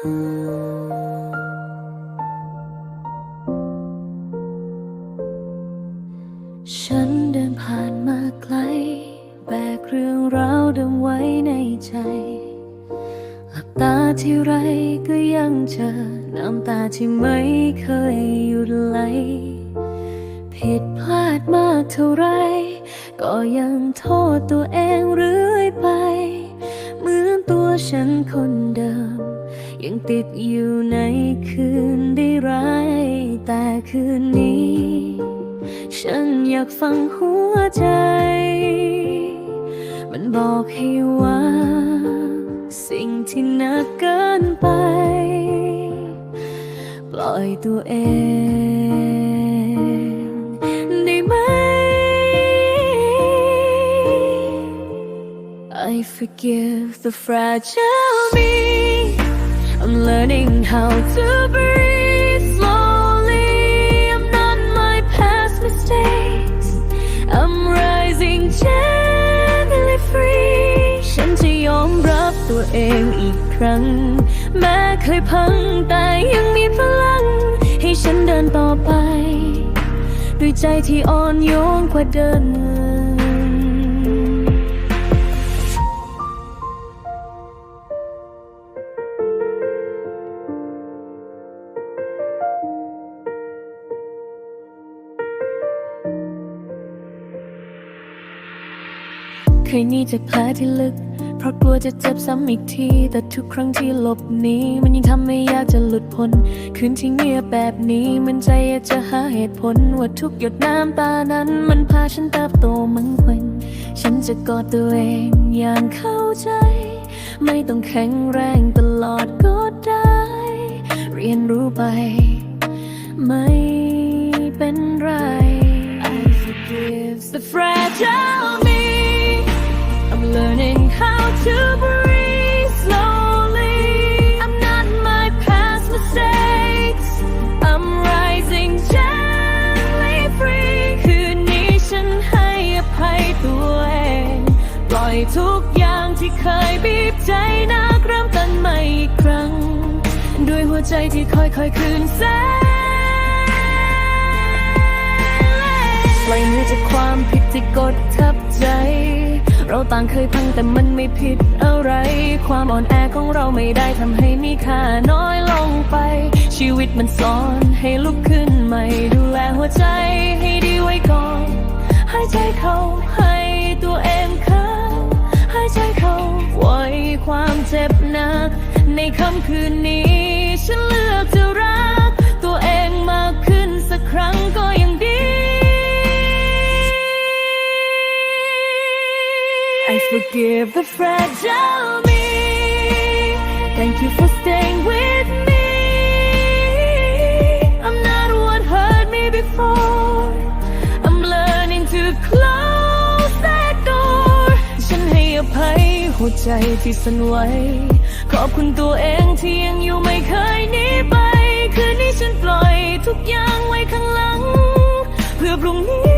ฉันเดินผ่านมาไกล แบกเรื่องราวเดิมไว้ในใจ หลับตาที่ไรก็ยังเจอ น้ำตาที่ไม่เคยหยุดไหล ผิดพลาดมากเท่าไร ก็ยังโทษตัวเองเรื่อยไป เหมือนตัวฉันคนเดิม ยังติดอยู่ในคืนได้ร้ายแต่คืนนี้ ฉันอยากฟังหัวใจ มันบอกให้ว่า สิ่งที่หนักเกินไป ปล่อยตัวเองได้ไหม I forgive the fragile me I'm learning how to breathe slowly I'm not my past mistakes I'm rising gently free ฉันจะยอมรับตัวเองอีกครั้ง แม้เคยพังแต่ยังมีพลัง ให้ฉันเดินต่อไป ด้วยใจที่อ่อนโยนกว่าเดิม เคยหนีจากแผลที่ลึก เพราะกลัวจะเจ็บซ้ำอีกที แต่ทุกครั้งที่หลบหนีมันยิ่งทำให้ยากจะหลุดพ้นคืนที่เงียบแบบนี้มันใจอยากจะหาเหตุผล ว่าทุกหยดน้ำตานั้น มันพาฉันเติบโตมันควันฉันจะกอดตัวเองอย่างเข้าใจ ไม่ต้องแข็งแรงตลอดก็ได้ เรียนรู้ไป ไม่เป็นไร I forgive the fragile ทุกอย่างที่เคยบีบใจนักเริ่มต้นใหม่อีกครั้ง ด้วยหัวใจที่ค่อยๆคืนแสงปล่อยมือจากความผิดที่กดทับใจ เราต่างเคยพังแต่มันไม่ผิดอะไร ความอ่อนแอของเราไม่ได้ทำให้มีค่าน้อยลงไป ชีวิตมันสอนให้ลุกขึ้นใหม่ดูแลหัวใจให้ดีไว้ก่อน ใหายใจเขา ความเจ็บหนัก ในค่ำคืนนี้ ฉันเลือกจะรัก ตัวเองมากขึ้นสักครั้งก็ยังดี I forgive the fragile me. Thank you for staying with me. ใจที่สั่นไหวขอบคุณตัวเองที่ยังอยู่ไม่เคยหนีไป คืนนี้ฉันปล่อยทุกอย่างไว้ข้างหลัง เพื่อพรุ่งนี้